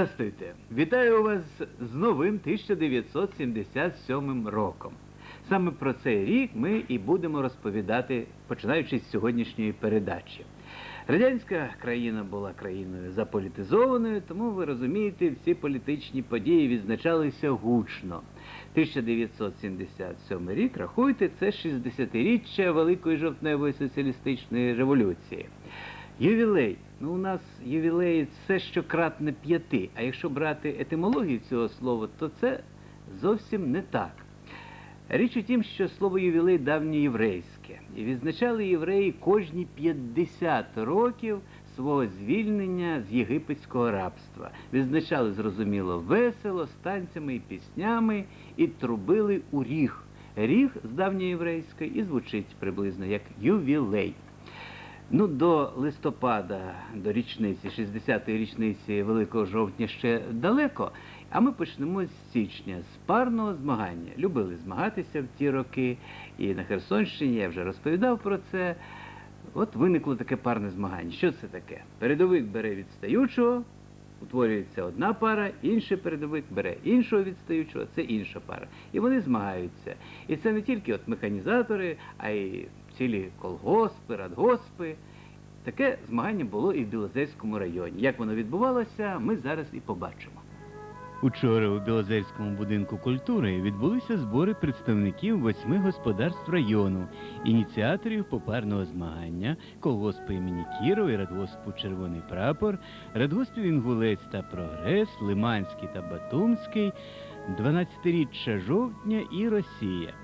Здрастуйте! Вітаю вас з новим 1977 роком. Саме про цей рік ми і будемо розповідати, починаючи з сьогоднішньої передачі. Радянська країна була країною заполітизованою, тому ви розумієте, всі політичні події відзначалися гучно. 1977 рік, рахуйте, це 60-річчя Великої жовтневої соціалістичної революції. Ювілей. Ну, у нас ювілей це що кратне п'яти. А якщо брати етимологію цього слова, то це зовсім не так. Річ у тім, що слово ювілей давньоєврейське. І відзначали євреї кожні 50 років свого звільнення з єгипетського рабства. Відзначали, зрозуміло, весело, з танцями і піснями, і трубили у ріг. Ріг з давньоєврейської і звучить приблизно як ювілей. Ну, до листопада, до річниці, 60-ї річниці Великого жовтня ще далеко. А ми почнемо з січня, з парного змагання. Любили змагатися в ті роки. І на Херсонщині я вже розповідав про це. От виникло таке парне змагання. Що це таке? Передовик бере відстаючого, утворюється одна пара, інший передовик бере іншого відстаючого, це інша пара. І вони змагаються. І це не тільки от механізатори, а й цілі колгоспи, радгоспи. Таке змагання було і в Білозерському районі. Як воно відбувалося, ми зараз і побачимо. Учора у Білозерському будинку культури відбулися збори представників восьми господарств району, ініціаторів попарного змагання, колгоспу імені Кірова і радгоспу Червоний прапор, радгоспів Інгулець та Прогрес, Лиманський та Батумський, 12-річчя жовтня і Росія.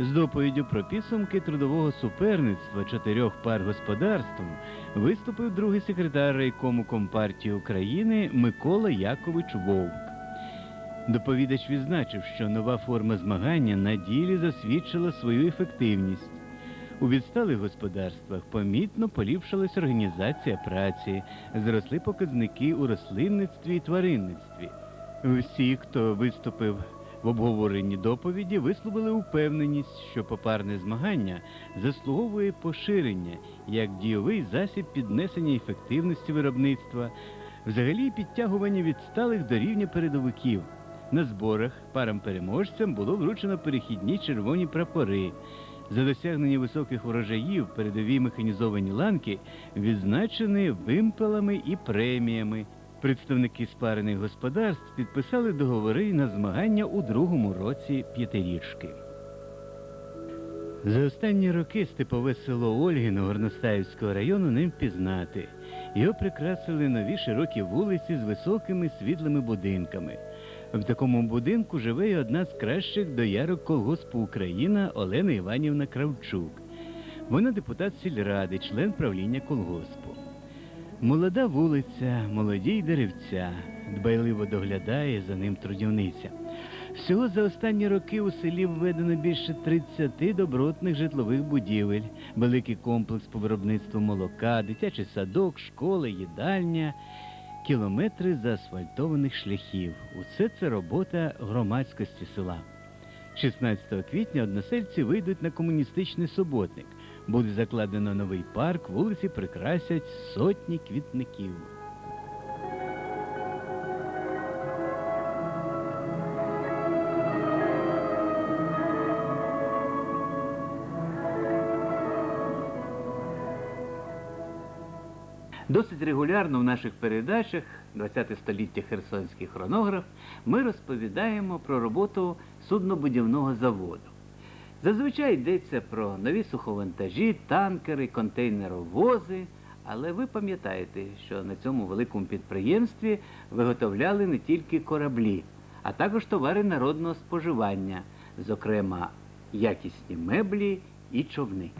З доповіддю про підсумки трудового суперництва чотирьох пар господарств виступив другий секретар райкому Компартії України Микола Якович Вовк. Доповідач відзначив, що нова форма змагання на ділі засвідчила свою ефективність. У відсталих господарствах помітно поліпшилась організація праці, зросли показники у рослинництві і тваринництві. Всі, хто виступив в обговоренні доповіді, висловили упевненість, що попарне змагання заслуговує поширення як дійовий засіб піднесення ефективності виробництва, взагалі підтягування відсталих до рівня передовиків. На зборах парам-переможцям було вручено перехідні червоні прапори. За досягнення високих урожаїв передові механізовані ланки відзначені вимпелами і преміями. Представники спарених господарств підписали договори на змагання у другому році п'ятирічки. За останні роки степове село Ольгино Горностаївського району не впізнати. Його прикрасили нові широкі вулиці з високими світлими будинками. В такому будинку живе і одна з кращих доярок колгоспу Україна Олена Іванівна Кравчук. Вона депутат сільради, член правління колгоспу. Молода вулиця, молоді й деревця, дбайливо доглядає за ним трудівниця. Всього за останні роки у селі введено більше 30 добротних житлових будівель, великий комплекс по виробництву молока, дитячий садок, школа, їдальня, кілометри заасфальтованих шляхів. Усе це робота громадськості села. 16 квітня односельці вийдуть на комуністичний суботник. Буде закладено новий парк, вулиці прикрасять сотні квітників. Досить регулярно в наших передачах 20 століття Херсонський хронограф ми розповідаємо про роботу суднобудівного заводу. Зазвичай йдеться про нові суховантажі, танкери, контейнеровози. Але ви пам'ятаєте, що на цьому великому підприємстві виготовляли не тільки кораблі, а також товари народного споживання, зокрема якісні меблі і човни.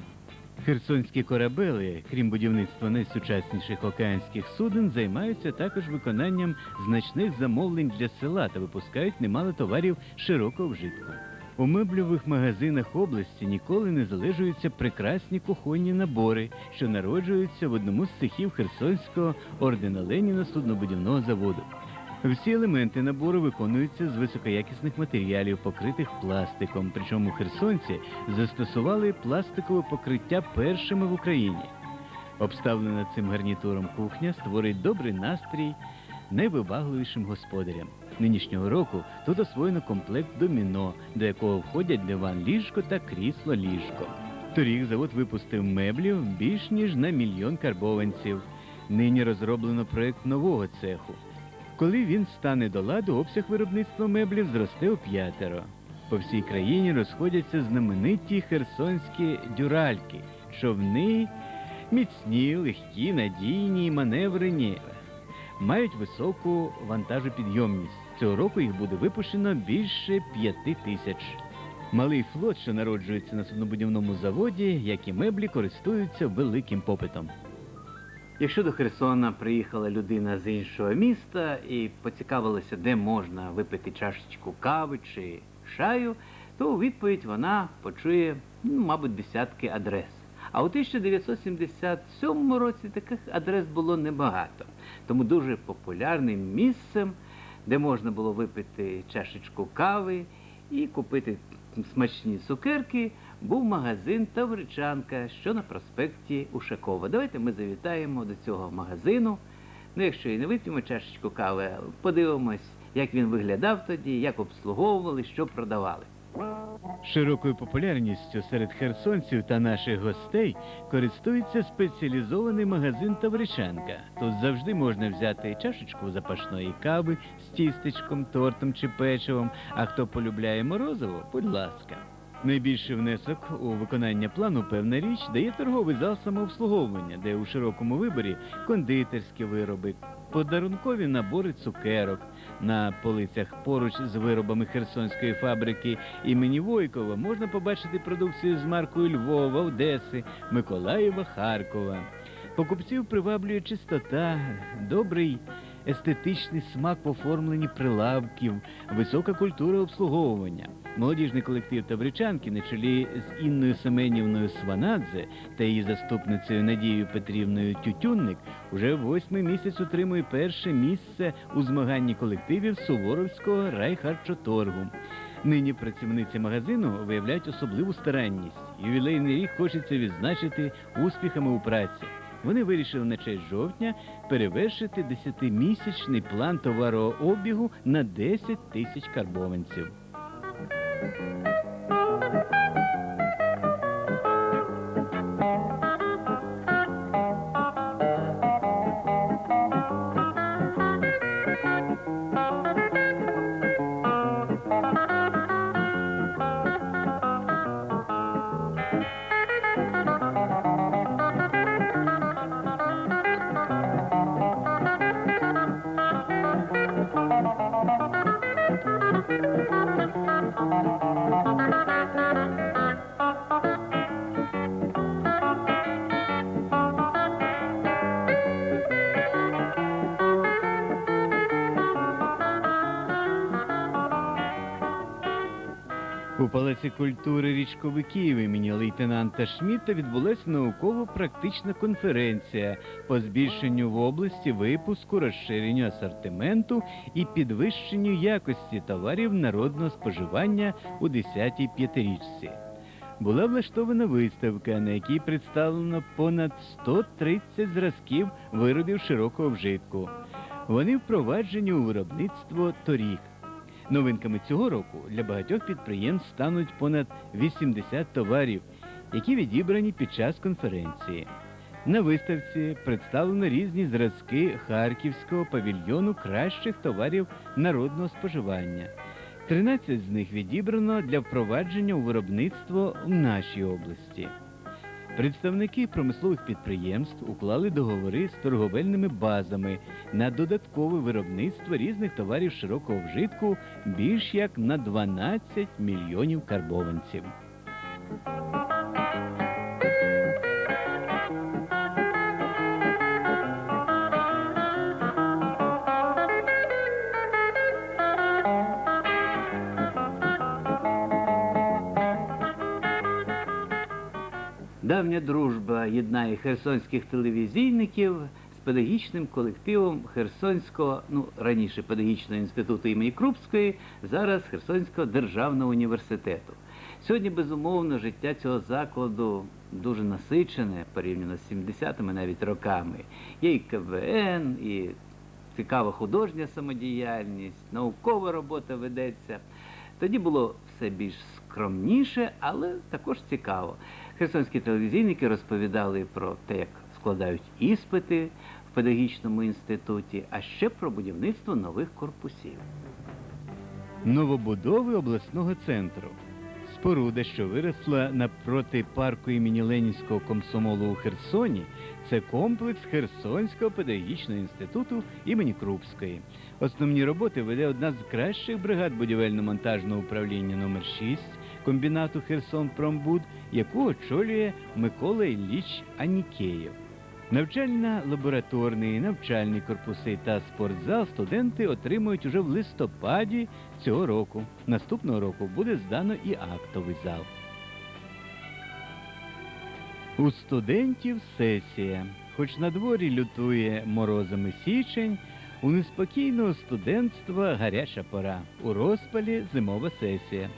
Херсонські корабели, крім будівництва найсучасніших океанських суден, займаються також виконанням значних замовлень для села та випускають немало товарів широкого вжитку. У мебльових магазинах області ніколи не залежуються прекрасні кухонні набори, що народжуються в одному з цехів Херсонського ордена Леніна суднобудівного заводу. Всі елементи набору виконуються з високоякісних матеріалів, покритих пластиком. Причому херсонці застосували пластикове покриття першими в Україні. Обставлена цим гарнітуром кухня створить добрий настрій найвибагливішим господарям. Нинішнього року тут освоєно комплект доміно, до якого входять диван ліжко та крісло ліжко. Торік завод випустив меблів більш ніж на мільйон карбованців. Нині розроблено проект нового цеху. Коли він стане до ладу, обсяг виробництва меблів зросте у п'ятеро. По всій країні розходяться знамениті херсонські дюральки, човни міцні, легкі, надійні, маневрені, мають високу вантажопідйомність. Цього року їх буде випущено більше п'яти тисяч. Малий флот, що народжується на суднобудівному заводі, як і меблі, користуються великим попитом. Якщо до Херсона приїхала людина з іншого міста і поцікавилася, де можна випити чашечку кави чи шаю, то у відповідь вона почує, ну, мабуть, десятки адрес. А у 1977 році таких адрес було небагато. Тому дуже популярним місцем, де можна було випити чашечку кави і купити смачні цукерки, був магазин Тавричанка, що на проспекті Ушакова. Давайте ми завітаємо до цього магазину. Ну, якщо і не вип'ємо чашечку кави, подивимось, як він виглядав тоді, як обслуговували, що продавали. Широкою популярністю серед херсонців та наших гостей користується спеціалізований магазин Тавричанка. Тут завжди можна взяти чашечку запашної кави з тістечком, тортом чи печивом. А хто полюбляє морозиво, будь ласка. Найбільший внесок у виконання плану певна річ дає торговий зал самообслуговування, де у широкому виборі кондитерські вироби, подарункові набори цукерок. На полицях поруч з виробами херсонської фабрики імені Войкова можна побачити продукцію з маркою Львова, Одеси, Миколаєва, Харкова. Покупців приваблює чистота, добрий естетичний смак в оформленні прилавків, висока культура обслуговування. Молодіжний колектив Тавричанки на чолі з Інною Семенівною Сванадзе та її заступницею Надією Петрівною Тютюнник уже восьмий місяць утримує перше місце у змаганні колективів Суворовського райхарчоторгу. Нині працівниці магазину виявляють особливу старанність. Ювілейний рік хочеться відзначити успіхами у праці. Вони вирішили на честь жовтня перевершити десятимісячний план товарообігу на 10 тисяч карбованців. Палаці культури річковиків імені лейтенанта Шмідта відбулася науково-практична конференція по збільшенню в області випуску, розширенню асортименту і підвищенню якості товарів народного споживання у 10-й п'ятирічці. Була влаштована виставка, на якій представлено понад 130 зразків виробів широкого вжитку. Вони впроваджені у виробництво торік. Новинками цього року для багатьох підприємств стануть понад 80 товарів, які відібрані під час конференції. На виставці представлено різні зразки харківського павільйону кращих товарів народного споживання. 13 з них відібрано для впровадження у виробництво в нашій області. Представники промислових підприємств уклали договори з торговельними базами на додаткове виробництво різних товарів широкого вжитку більш як на 12 мільйонів карбованців. Давня дружба єднає херсонських телевізійників з педагогічним колективом Херсонського, ну раніше педагогічного інституту імені Крупської, зараз Херсонського державного університету. Сьогодні, безумовно, життя цього закладу дуже насичене порівняно з 70-ми навіть роками. Є і КВН, і цікава художня самодіяльність, наукова робота ведеться. Тоді було все більш скромніше, але також цікаво. Херсонські телевізійники розповідали про те, як складають іспити в педагогічному інституті, а ще про будівництво нових корпусів. Новобудови обласного центру. Споруда, що виросла напроти парку імені Ленінського комсомолу у Херсоні, це комплекс Херсонського педагогічного інституту імені Крупської. Основні роботи веде одна з кращих бригад будівельно-монтажного управління номер 6 комбінату Херсон Промбуд, яку очолює Микола Ілліч Анікеєв. Навчальна лабораторний, навчальні корпуси та спортзал студенти отримують уже в листопаді цього року. Наступного року буде здано і актовий зал. У студентів сесія. Хоч на дворі лютує морозами січень, у неспокійного студентства гаряча пора. У розпалі зимова сесія.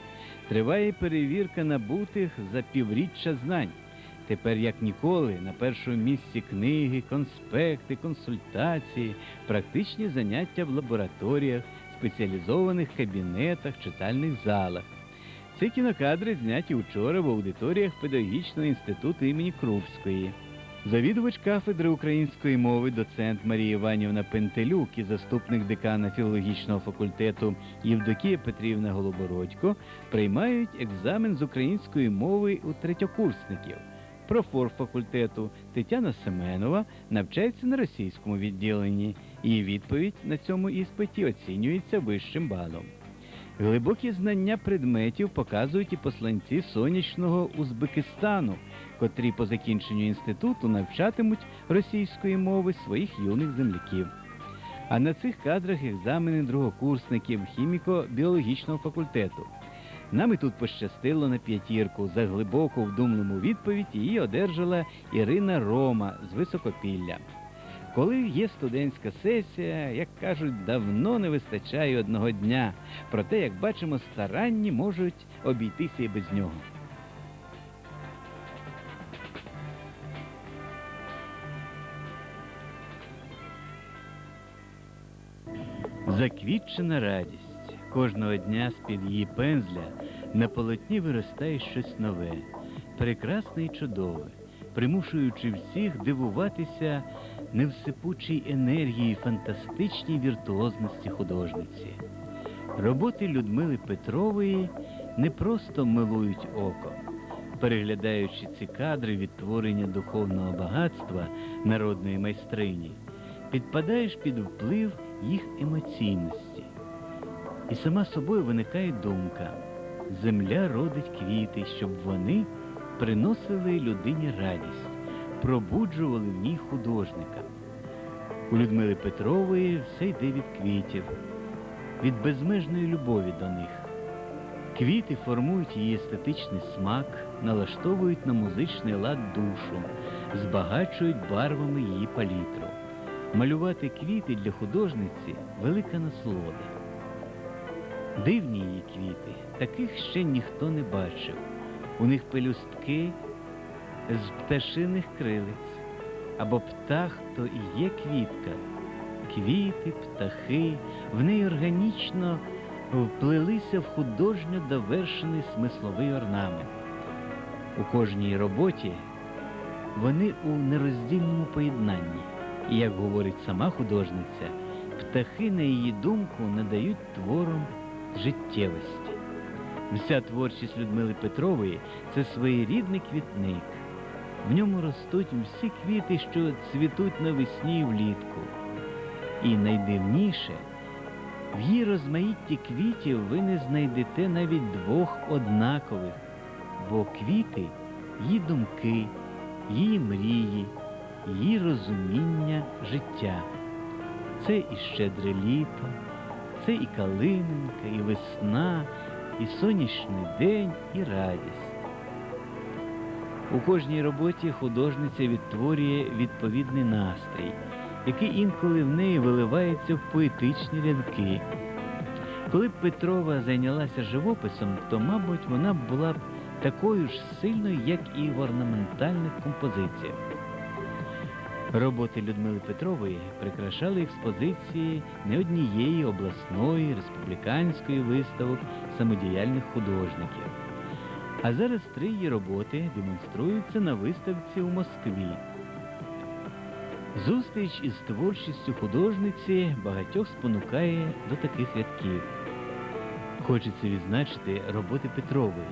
Триває перевірка набутих за півріччя знань. Тепер, як ніколи, на першому місці книги, конспекти, консультації, практичні заняття в лабораторіях, спеціалізованих кабінетах, читальних залах. Ці кінокадри зняті вчора в аудиторіях педагогічного інституту імені Крупської. Завідувач кафедри української мови, доцент Марія Іванівна Пентелюк і заступник декана філологічного факультету Євдокія Петрівна Голобородько приймають екзамен з української мови у третьокурсників. Профор факультету Тетяна Семенова навчається на російському відділенні. Її відповідь на цьому іспиті оцінюється вищим балом. Глибокі знання предметів показують і посланці сонячного Узбекистану, котрі по закінченню інституту навчатимуть російської мови своїх юних земляків. А на цих кадрах екзамени другокурсників хіміко-біологічного факультету. Нам і тут пощастило на п'ятірку. За глибоку вдумливу відповідь її одержала Ірина Рома з Високопілля. Коли є студентська сесія, як кажуть, давно не вистачає одного дня. Проте, як бачимо, старанні можуть обійтися і без нього. Заквітчена радість. Кожного дня з-під її пензля на полотні виростає щось нове, прекрасне і чудове, примушуючи всіх дивуватися невсипучій енергії, фантастичній віртуозності художниці. Роботи Людмили Петрової не просто милують око. Переглядаючи ці кадри відтворення духовного багатства народної майстрині, підпадаєш під вплив їх емоційності. І сама собою виникає думка: земля родить квіти, щоб вони приносили людині радість, пробуджували в ній художника. У Людмили Петрової все йде від квітів, від безмежної любові до них. Квіти формують її естетичний смак, налаштовують на музичний лад душу, збагачують барвами її палітру. Малювати квіти для художниці велика насолода. Дивні її квіти, таких ще ніхто не бачив. У них пелюстки з пташиних крилиць, або птах то і є квітка. Квіти, птахи, в неї органічно вплелися в художньо довершений смисловий орнамент. У кожній роботі вони у нероздільному поєднанні. І, як говорить сама художниця, птахи, на її думку, надають творам життєвості. Вся творчість Людмили Петрової це своєрідний квітник. В ньому ростуть всі квіти, що цвітуть навесні і влітку. І найдивніше, в її розмаїтті квітів ви не знайдете навіть двох однакових, бо квіти її думки, її мрії, її розуміння життя. Це і щедре літо, це і калининка, і весна, і сонячний день, і радість. У кожній роботі художниця відтворює відповідний настрій, який інколи в неї виливається в поетичні рядки. Коли б Петрова зайнялася живописом, то, мабуть, вона була б такою ж сильною, як і в орнаментальних композиціях. Роботи Людмили Петрової прикрашали експозиції не однієї обласної, республіканської виставок самодіяльних художників. А зараз три її роботи демонструються на виставці у Москві. Зустріч із творчістю художниці багатьох спонукає до таких рядків. Хочеться відзначити роботи Петрової,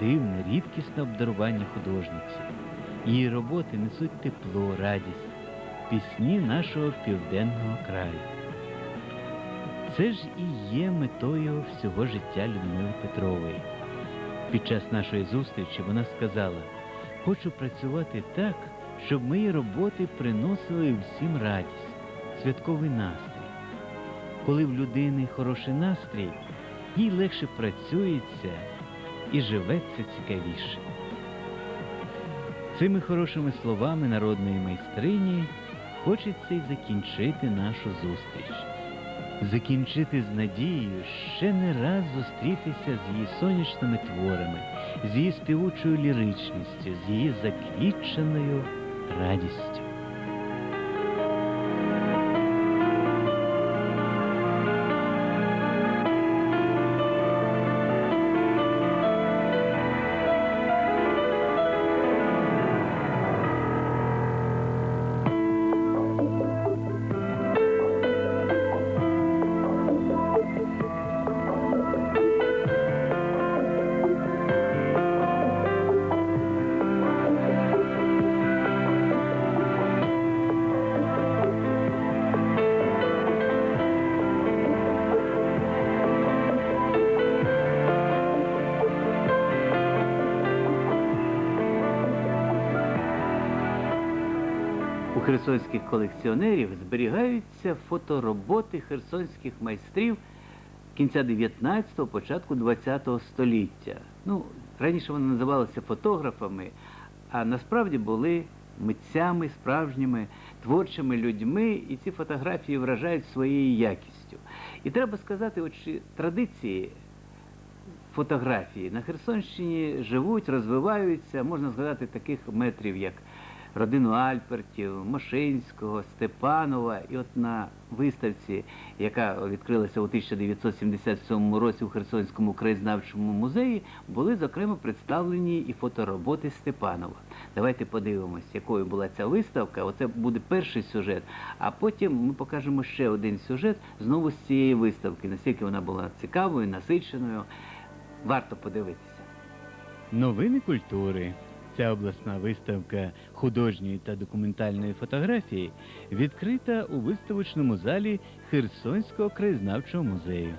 дивне, рідкісне обдарування художниці. Її роботи несуть тепло, радість, пісні нашого південного краю. Це ж і є метою всього життя Людмили Петрової. Під час нашої зустрічі вона сказала: хочу працювати так, щоб мої роботи приносили всім радість, святковий настрій. Коли в людини хороший настрій, їй легше працюється і живеться цікавіше. Цими хорошими словами народної майстрині хочеться й закінчити нашу зустріч. Закінчити з надією ще не раз зустрітися з її сонячними творами, з її співучою ліричністю, з її заквітченою радістю. Херсонських колекціонерів зберігаються фотороботи херсонських майстрів кінця 19-го, початку 20-го століття. Ну, раніше вони називалися фотографами, а насправді були митцями, справжніми творчими людьми, і ці фотографії вражають своєю якістю. І треба сказати, от традиції фотографії на Херсонщині живуть, розвиваються. Можна згадати таких метрів, як родину Альпертів, Мошинського, Степанова. І от на виставці, яка відкрилася у 1977 році у Херсонському краєзнавчому музеї, були зокрема представлені і фотороботи Степанова. Давайте подивимось, якою була ця виставка. Оце буде перший сюжет, а потім ми покажемо ще один сюжет знову з цієї виставки, наскільки вона була цікавою, насиченою. Варто подивитися. Новини культури. Ця обласна виставка художньої та документальної фотографії відкрита у виставочному залі Херсонського краєзнавчого музею.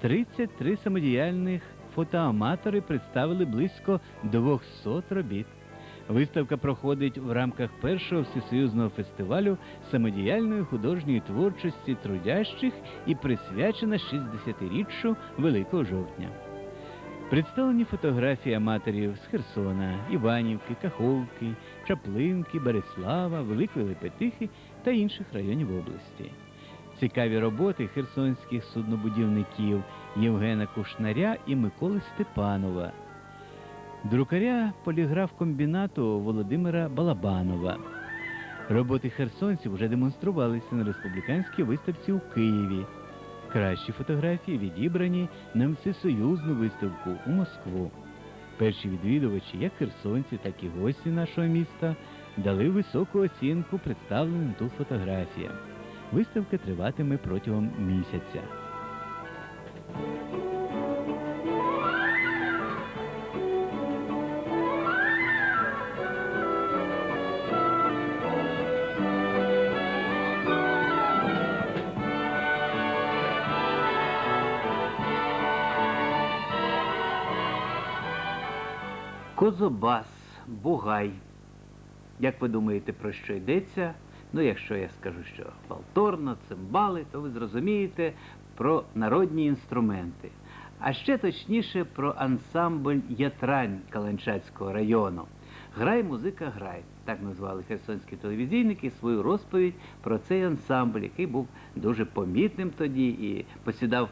33 самодіяльних фотоаматори представили близько 200 робіт. Виставка проходить в рамках першого всесоюзного фестивалю самодіяльної художньої творчості трудящих і присвячена 60-річчю Великого жовтня. Представлені фотографії аматорів з Херсона, Іванівки, Каховки, Чаплинки, Береслава, Великої Лепетихи та інших районів області. Цікаві роботи херсонських суднобудівників Євгена Кушнаря і Миколи Степанова, друкаря поліграф-комбінату Володимира Балабанова. Роботи херсонців вже демонструвалися на республіканській виставці у Києві. Кращі фотографії відібрані на всесоюзну виставку у Москву. Перші відвідувачі, як херсонці, так і гості нашого міста, дали високу оцінку представленим тут фотографіям. Виставка триватиме протягом місяця. Козобас, Бугай. Як ви думаєте, про що йдеться? Ну, якщо я скажу, що валторна, цимбали, то ви зрозумієте про народні інструменти. А ще точніше про ансамбль Ятрань Каланчацького району. Грай, музика, грай. Так назвали херсонські телевізійники свою розповідь про цей ансамбль, який був дуже помітним тоді і посідав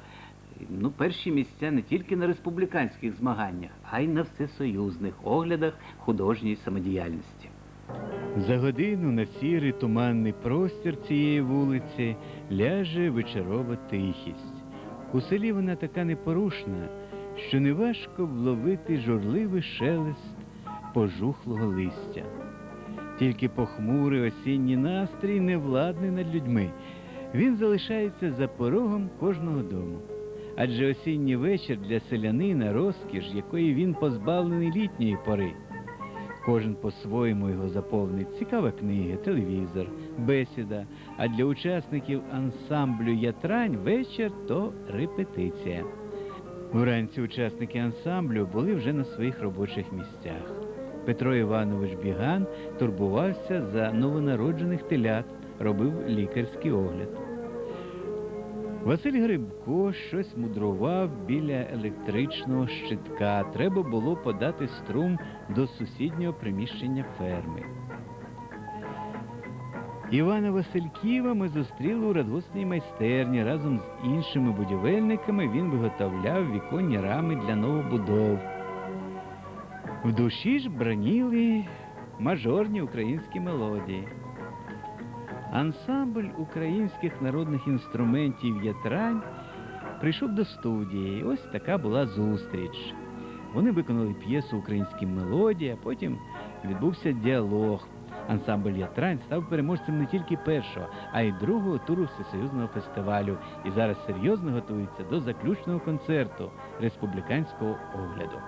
ну, перші місця не тільки на республіканських змаганнях, а й на всесоюзних оглядах художньої самодіяльності. За годину на сірий туманний простір цієї вулиці ляже вечорова тихість. У селі вона така непорушна, що неважко вловити журливий шелест пожухлого листя. Тільки похмурий осінній настрій невладний над людьми. Він залишається за порогом кожного дому. Адже осінній вечір для селянина розкіш, якої він позбавлений літньої пори. Кожен по-своєму його заповнить цікава книга, телевізор, бесіда. А для учасників ансамблю Ятрань вечір то репетиція. Вранці учасники ансамблю були вже на своїх робочих місцях. Петро Іванович Біган турбувався за новонароджених телят, робив лікарський огляд. Василь Грибко щось мудрував біля електричного щитка. Треба було подати струм до сусіднього приміщення ферми. Івана Васильківа ми зустріли у радгоспній майстерні. Разом з іншими будівельниками він виготовляв віконні рами для новобудов. В душі ж браніли мажорні українські мелодії. Ансамбль українських народних інструментів Ятрань прийшов до студії. Ось така була зустріч. Вони виконали п'єсу українські мелодії, а потім відбувся діалог. Ансамбль Ятрань став переможцем не тільки першого, а й другого туру всесоюзного фестивалю і зараз серйозно готується до заключного концерту республіканського огляду.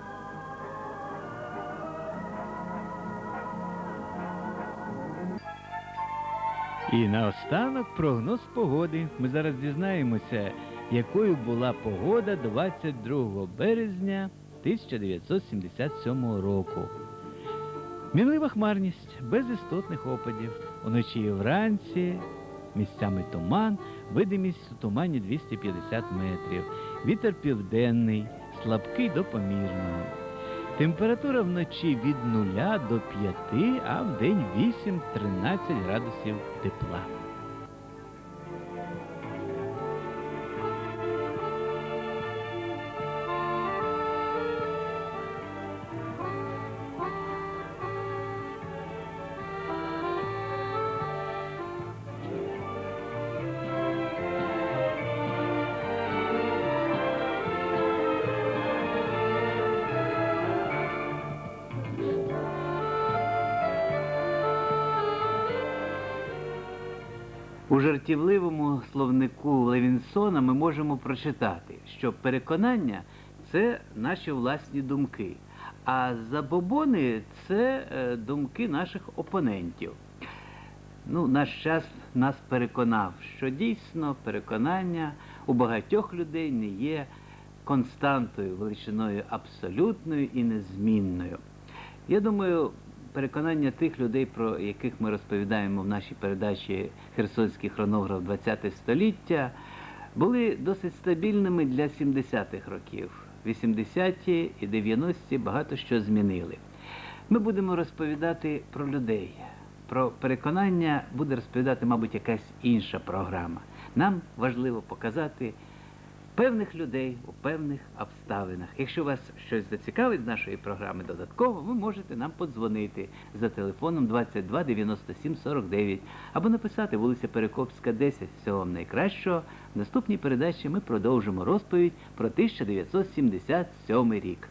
І наостанок прогноз погоди. Ми зараз дізнаємося, якою була погода 22 березня 1977 року. Мінлива хмарність, без істотних опадів. Уночі і вранці місцями туман, видимість у тумані 250 метрів. Вітер південний, слабкий до помірного. Температура вночі від 0 до 5, а в день 8-13 градусів тепла. У жартівливому словнику Левінсона ми можемо прочитати, що переконання це наші власні думки, а забобони це е, думки наших опонентів. Ну, наш час нас переконав, що дійсно переконання у багатьох людей не є константою, величиною абсолютною і незмінною. Я думаю, переконання тих людей, про яких ми розповідаємо в нашій передачі Херсонський хронограф ХХ століття, були досить стабільними для 70-х років. 80-ті і 90-ті багато що змінили. Ми будемо розповідати про людей. Про переконання буде розповідати, мабуть, якась інша програма. Нам важливо показати певних людей у певних обставинах. Якщо вас щось зацікавить з нашої програми додатково, ви можете нам подзвонити за телефоном 22 97 49 або написати вулиця Перекопська, 10. Всього вам найкращого. В наступній передачі ми продовжимо розповідь про 1977 рік.